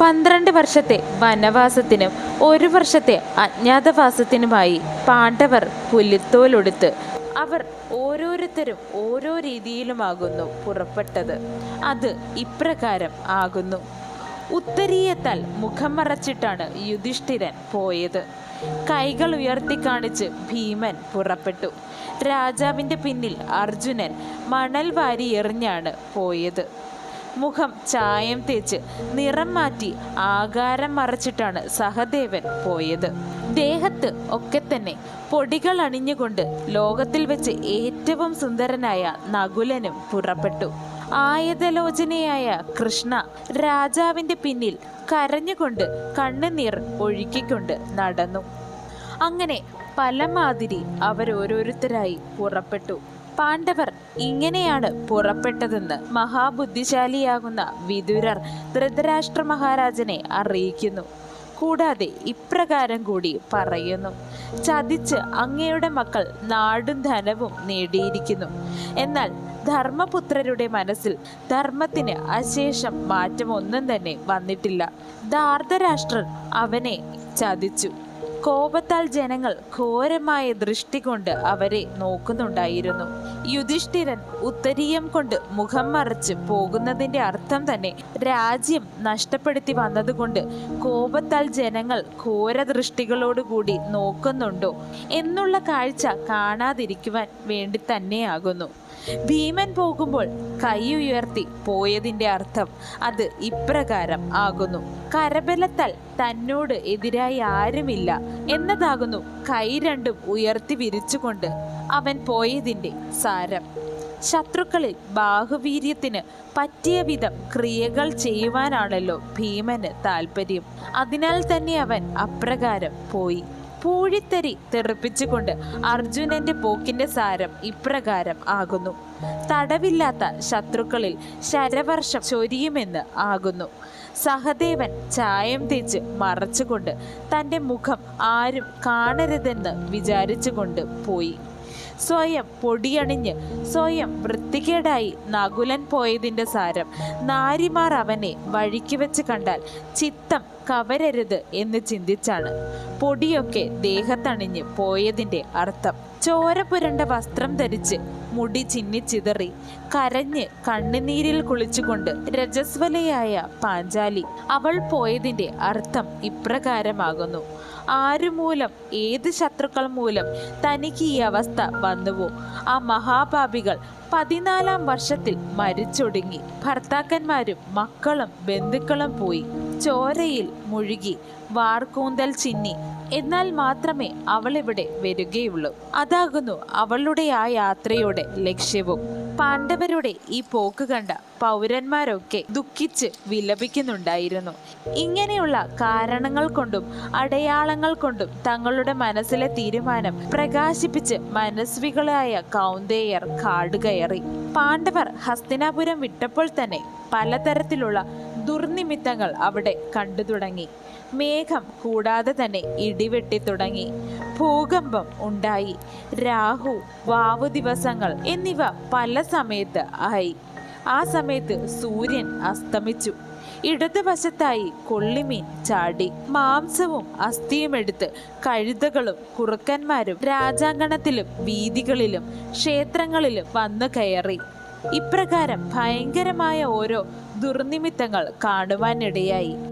പന്ത്രണ്ട് വർഷത്തെ വനവാസത്തിനും ഒരു വർഷത്തെ അജ്ഞാതവാസത്തിനുമായി പാണ്ഡവർ പുലിത്തോലൊടുത്ത് അവർ ഓരോരുത്തരും ഓരോ രീതിയിലുമാകുന്നു പുറപ്പെട്ടത്. അത് ഇപ്രകാരം ആകുന്നു. ഉത്തരീയത്താൽ മുഖം മറച്ചിട്ടാണ് യുധിഷ്ഠിരൻ പോയത്. കൈകൾ ഉയർത്തി കാണിച്ച് ഭീമൻ പുറപ്പെട്ടു. രാജാവിന്റെ പിന്നിൽ അർജുനൻ മണൽ വാരി എറിഞ്ഞാണ് പോയത്. മുഖം ചായം തേച്ച് നിറം മാറ്റി ആകാരം മറച്ചിട്ടാണ് സഹദേവൻ പോയത്. ദേഹത്ത് ഒക്കെ തന്നെ പൊടികൾ അണിഞ്ഞുകൊണ്ട് ലോകത്തിൽ വെച്ച് ഏറ്റവും സുന്ദരനായ നകുലനും പുറപ്പെട്ടു. ആയതലോചനയായ കൃഷ്ണ രാജാവിന്റെ പിന്നിൽ കരഞ്ഞുകൊണ്ട് കണ്ണുനീർ ഒഴുക്കിക്കൊണ്ട് നടന്നു. അങ്ങനെ പലമാതിരി അവരോരോരുത്തരായി പുറപ്പെട്ടു. പാണ്ഡവർ ഇങ്ങനെയാണ് പുറപ്പെട്ടതെന്ന് മഹാബുദ്ധിശാലിയാകുന്ന വിദുരർ ധൃതരാഷ്ട്ര മഹാരാജനെ അറിയിക്കുന്നു. കൂടാതെ ഇപ്രകാരം കൂടി പറയുന്നു. ചതിച്ച് അങ്ങയുടെ മക്കൾ നാടും ധനവും നേടിയിരിക്കുന്നു. എന്നാൽ ധർമ്മപുത്രരുടെ മനസ്സിൽ ധർമ്മത്തിന് അശേഷം മാറ്റമൊന്നും തന്നെ വന്നിട്ടില്ല. ധാർതരാഷ്ട്രർ അവനെ ചതിച്ചു. കോപത്താൽ ജനങ്ങൾ ഘോരമായ ദൃഷ്ടി കൊണ്ട് അവരെ നോക്കുന്നുണ്ടായിരുന്നു. യുധിഷ്ഠിരൻ ഉത്തരീയം കൊണ്ട് മുഖം മറച്ച് പോകുന്നതിന്റെ അർത്ഥം തന്നെ രാജ്യം നഷ്ടപ്പെടുത്തി വന്നതുകൊണ്ട് കോപത്താൽ ജനങ്ങൾ ഘോര ദൃഷ്ടികളോടുകൂടി നോക്കുന്നുണ്ടോ എന്നുള്ള കാഴ്ച കാണാതിരിക്കുവാൻ വേണ്ടി തന്നെയാകുന്നു. ഭീമൻ പോകുമ്പോൾ കൈ ഉയർത്തി പോയതിന്റെ അർത്ഥം അത് ഇപ്രകാരം ആകുന്നു. കരബലത്താൽ തന്നോട് എതിരായി ആരുമില്ല എന്നതാകുന്നു കൈ രണ്ടും ഉയർത്തി വിരിച്ചുകൊണ്ട് അവൻ പോയതിന്റെ സാരം. ശത്രുക്കളിൽ ബാഹുവീര്യത്തിന് പറ്റിയ വിധം ക്രിയകൾ ചെയ്യുവാനാണല്ലോ ഭീമന് താല്പര്യം അതിനാൽ തന്നെ അവൻ അപ്രകാരം പോയി. പൂഴിത്തരി തെറിപ്പിച്ചുകൊണ്ട് അർജുനന്റെ പോക്കിന്റെ സാരം ഇപ്രകാരം ആകുന്നു. തടവില്ലാത്ത ശത്രുക്കളിൽ ശരവർഷം ചൊരിയുമെന്ന് ആകുന്നു. സഹദേവൻ ചായം തേച്ച് മറച്ചുകൊണ്ട് തന്റെ മുഖം ആരും കാണരുതെന്ന് വിചാരിച്ചുകൊണ്ട് പോയി. സ്വയം പൊടിയണിഞ്ഞ് സ്വയം വൃത്തികേടായി നകുലൻ പോയതിന്റെ സാരം. നാരിമാർ അവനെ വഴിക്ക് വെച്ച് കണ്ടാൽ ചിത്തം കവരരുത് എന്ന് ചിന്തിച്ചാണ്. പൊടിയൊക്കെ ദേഹത്തണിഞ്ഞ് പോയതിന്റെ അർത്ഥം. ചോര പുരണ്ട വസ്ത്രം ധരിച്ച് മുടി ചിന്നിച്ചിതറി കരഞ്ഞ് കണ്ണുനീരിൽ കുളിച്ചുകൊണ്ട് രജസ്വലയായ പാഞ്ചാലി അവൾ പോയതിന്റെ അർത്ഥം ഇപ്രകാരമാകുന്നു. ആരുമൂലം ഏത് ശത്രുക്കൾ മൂലം തനിക്ക് ഈ അവസ്ഥ വന്നുവോ? ആ മഹാപാപികൾ പതിനാലാം വർഷത്തിൽ മരിച്ചൊടുങ്ങി. ഭർത്താക്കന്മാരും മക്കളും ബന്ധുക്കളും പോയി. ചോരയിൽ മുഴുകി വാർക്കൂന്തൽ ചിന്നി. എന്നാൽ മാത്രമേ അവളിവിടെ വരികയുള്ളൂ. അതാകുന്നു അവളുടെ ആ യാത്രയുടെ ലക്ഷ്യവും. പാണ്ഡവരുടെ ഈ പോക്ക് കണ്ട പൗരന്മാരൊക്കെ ദുഃഖിച്ച് വിലപിക്കുന്നുണ്ടായിരുന്നു. ഇങ്ങനെയുള്ള കാരണങ്ങൾ കൊണ്ടും അടയാളങ്ങൾ കൊണ്ടും തങ്ങളുടെ മനസ്സിലെ തീരുമാനം പ്രകാശിപ്പിച്ച് മനസ്വികളായ കൗന്ദേയർ കാടുകയറി. പാണ്ഡവർ ഹസ്തിനാപുരം വിട്ടപ്പോൾ തന്നെ പലതരത്തിലുള്ള ദുർനിമിത്തങ്ങൾ അവിടെ കണ്ടു തുടങ്ങി. മേഘം കൂടാതെ തന്നെ ഇടിവെട്ടി തുടങ്ങി. ഭൂകമ്പം ഉണ്ടായി. രാഹു വാവു ദിവസങ്ങൾ എന്നിവ പല സമയത്ത് ആയി. ആ സമയത്ത് സൂര്യൻ അസ്തമിച്ചു. ഇടതുവശത്തായി കൊള്ളിമീൻ ചാടി. മാംസവും അസ്ഥിയും എടുത്ത് കഴുതകളും കുറുക്കന്മാരും രാജാങ്കണത്തിലും വീതികളിലും ക്ഷേത്രങ്ങളിലും വന്നു കയറി. ഇപ്രകാരം ഭയങ്കരമായ ഓരോ ദുർനിമിത്തങ്ങൾ കാണുവാനിടയായി.